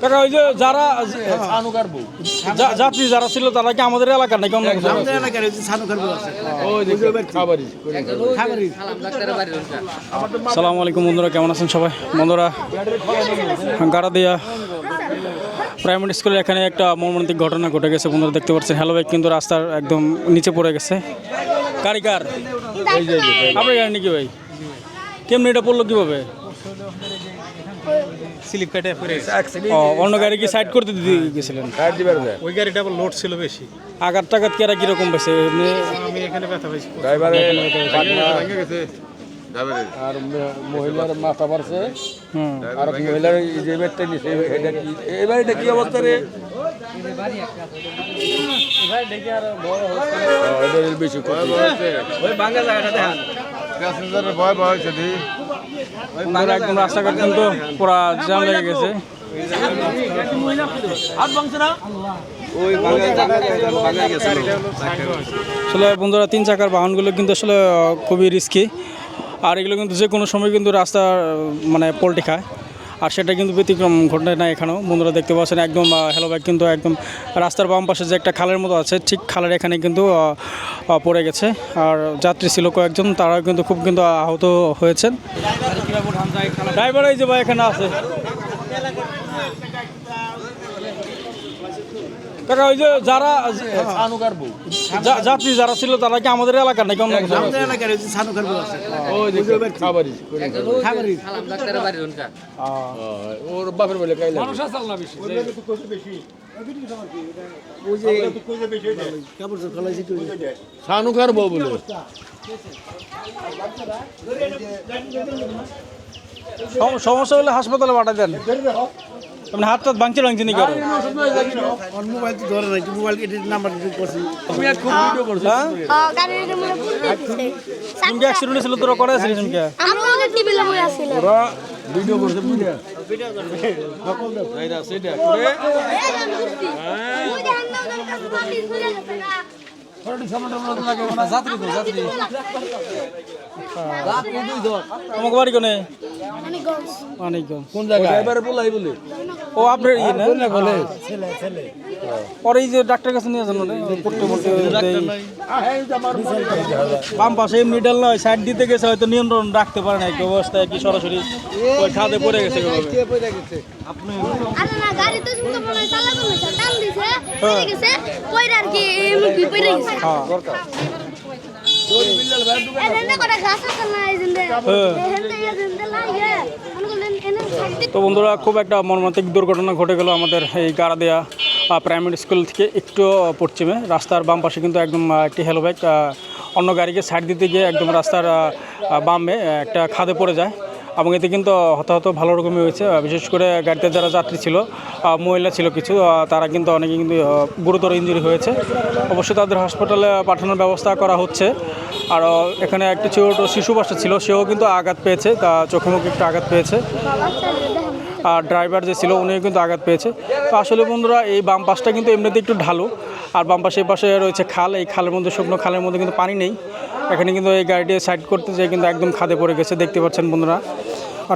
কাকা ওই যে যারা যাত্রী যারা ছিল তারা কি আমাদের এলাকার নাকি অন্য? আমাদের এলাকার সালামু আলাইকুম বন্ধুরা কেমন আছেন সবাই? বন্ধুরা গাড়াদিয়া প্রাইমারি স্কুলের এখানে একটা মর্মান্তিক ঘটনা ঘটে গেছে। বন্ধুরা দেখতে পাচ্ছেন হ্যালো বাইক কিন্তু রাস্তার একদম নিচে পড়ে গেছে। গাড়ি কার আপনার গাড়ি নাকি ভাই? কেমনি এটা পড়ল কীভাবে? স্লিপ কেটে পড়ে ও অন্য গাড়ি কি সাইড করতে দিতে গেছিলেন? ওই গাড়িটা আবার লোড ছিল বেশি। আঘাত টাঘাত কেরা কীরকম এমনি আমি এখানে ব্যথা পাইছি। ড্রাইভারে ভেঙে গেছে। আর মহিলার মাথা পারছে আর মহিলার এই যে বেডটা নিছে এটা কি এবার এটা কি অবস্থা রে? বেশি ক্ষতি। প্যাসেঞ্জারের ভয় ভয় হয়েছে, দি। বন্ধুরা, একদম রাস্তাঘাট কিন্তু পুরা জ্যাম লেগে গেছে। আসলে বন্ধুরা, তিন চাকার বাহনগুলো কিন্তু আসলে খুবই রিস্কি আর এগুলো কিন্তু যে কোনো সময় কিন্তু রাস্তা মানে পোল্টি খায়। আর সেটা কিন্তু ব্যতিক্রম ঘটনা না এখানেও। বন্ধুরা দেখতে পাচ্ছেন একদম হ্যালো বাইক কিন্তু একদম রাস্তার বাম পাশে যে একটা খালের মতো আছে ঠিক খালের এখানে কিন্তু পড়ে গেছে। আর যাত্রী ছিল কয়েকজন তারাও কিন্তু খুব কিন্তু আহত হয়েছেন। ড্রাইভার এই যে ভাই এখানে আছে। কাকা ওই যে যারা যাত্রী যারা ছিল তারা কি আমাদের এলাকার নাকি অন্য ওর বাপের বলে সানুকার বউ বলে। সম- সমস্যা হলে হাসপাতালে পাঠা দেন। আপনি হাত টাত ভাঙছে ভাঙছে নাকি আরও? মোবাইল তো ধরে নাই মোবাইল এটির নাম্বার দিতে করছি হ্যাঁ গাড়ির মধ্যে পুরো দিছে তুমি কি অ্যাক্সিডেন্ট ছিল তোরা করে আসছিস তুমি কে আমরা ওকে টিভি লাগা আছিল ভিডিও করছে বুঝা তোমাকে বাড়ি কোনে কোন জায়গায় ড্রাইভারে বলাই বলে। ও আপনার ইয়ে না বলে পরে এই যে ডাক্তার কাছে নিয়ে যান পড়তে পড়তে বাম পাশে এমনি ডাল নয় সাইড দিতে গেছে হয়তো নিয়ন্ত্রণ রাখতে পারে না একটু অবস্থায় কি সরাসরি ওই খাদে পড়ে গেছে এভাবে। আরে না গাড়ি তো শুনতে মনে চালা করে টান দিছে পড়ে গেছে পয়রা আর কি এমনি পড়ে গেছে হ্যাঁ তো বন্ধুরা, খুব একটা মর্মান্তিক দুর্ঘটনা ঘটে গেল আমাদের এই গারাদিয়া প্রাইমারি স্কুল থেকে একটু পশ্চিমে। রাস্তার বাম পাশে কিন্তু একদম একটি হেলো বাইক অন্য গাড়িকে সাইড দিতে গিয়ে একদম রাস্তার বামে একটা খাদে পড়ে যায়। এবং এতে কিন্তু হতাহত ভালো রকমই হয়েছে। বিশেষ করে গাড়িতে যারা যাত্রী ছিল মহিলা ছিল কিছু তারা কিন্তু অনেকে কিন্তু গুরুতর ইঞ্জুরি হয়েছে। অবশ্যই তাদের হসপিটালে পাঠানোর ব্যবস্থা করা হচ্ছে। আর এখানে একটি ছোট শিশু বাসা ছিল, সেও কিন্তু আঘাত পেয়েছে, তা চোখে মুখে একটু আঘাত পেয়েছে। আর ড্রাইভার যে ছিল, উনিও কিন্তু আঘাত পেয়েছে। তো আসলে বন্ধুরা, এই বাম পাশটা কিন্তু এমনিতে একটু ঢালু। আর বাম পাশে পাশে রয়েছে খাল, এই খালের মধ্যে, শুকনো খালের মধ্যে কিন্তু পানি নেই। এখানে কিন্তু এই গাড়িটি সাইড করতে যেয়ে কিন্তু একদম খাদে পড়ে গেছে, দেখতে পাচ্ছেন বন্ধুরা।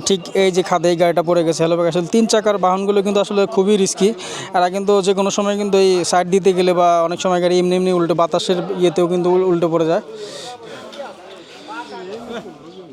ঠিক এই যে খাদে এই গাড়িটা পড়ে গেছে হ্যালো আসলে তিন চাকার বাহনগুলো কিন্তু আসলে খুবই রিস্কি এরা কিন্তু যে কোনো সময় কিন্তু এই সাইড দিতে গেলে বা অনেক সময় গাড়ি এমনি এমনি উল্টো বাতাসের ইয়েতেও কিন্তু উল- উল্টো পড়ে যায়।